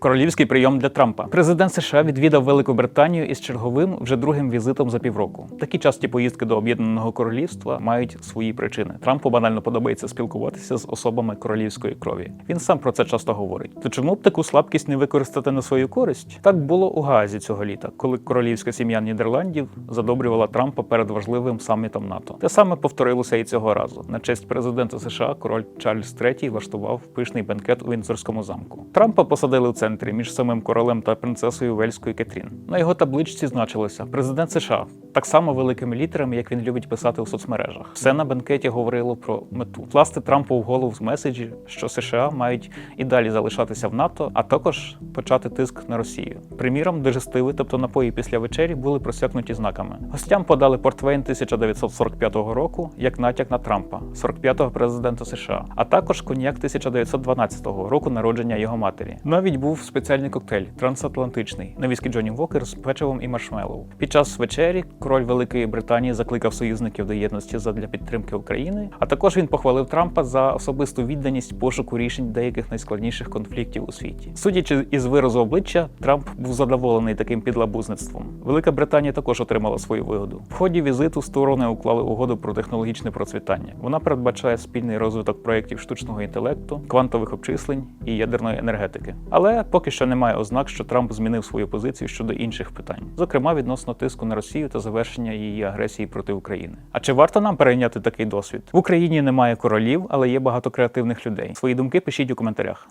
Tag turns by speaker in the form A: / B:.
A: Королівський прийом для Трампа. Президент США відвідав Велику Британію із черговим вже другим візитом за півроку. Такі часті поїздки до Об'єднаного Королівства мають свої причини. Трампу банально подобається спілкуватися з особами королівської крові. Він сам про це часто говорить. То чому б таку слабкість не використати на свою користь? Так було у Гаазі цього літа, коли королівська сім'я Нідерландів задобрювала Трампа перед важливим самітом НАТО. Те саме повторилося і цього разу. На честь президента США король Чарльз III влаштував пишний бенкет у Вінзорському замку. Трампа посадили в центрі між самим королем та принцесою Вельською Кетрін. На його табличці значилося президент США, так само великими літерами, як він любить писати у соцмережах. Все на бенкеті говорило про мету вкласти Трампу в голову в меседжі, що США мають і далі залишатися в НАТО, а також почати тиск на Росію. Приміром, дежестиви, тобто напої після вечері, були просякнуті знаками. Гостям подали портвейн 1945 року як натяк на Трампа, 45-го президента США, а також коньяк 1912 року народження його матері. Навіть був спеціальний коктейль трансатлантичний на віскі Джонні Вокер з печивом і маршмеллоу. Під час вечері король Великої Британії закликав союзників до єдності задля підтримки України. А також він похвалив Трампа за особисту відданість пошуку рішень деяких найскладніших конфліктів у світі. Судячи із виразу обличчя, Трамп був задоволений таким підлабузництвом. Велика Британія також отримала свою вигоду. В ході візиту сторони уклали угоду про технологічне процвітання. Вона передбачає спільний розвиток проєктів штучного інтелекту, квантових обчислень і ядерної енергетики. Але поки що немає ознак, що Трамп змінив свою позицію щодо інших питань, зокрема відносно тиску на Росію та завершення її агресії проти України. А чи варто нам перейняти такий досвід? В Україні немає королів, але є багато креативних людей. Свої думки пишіть у коментарях.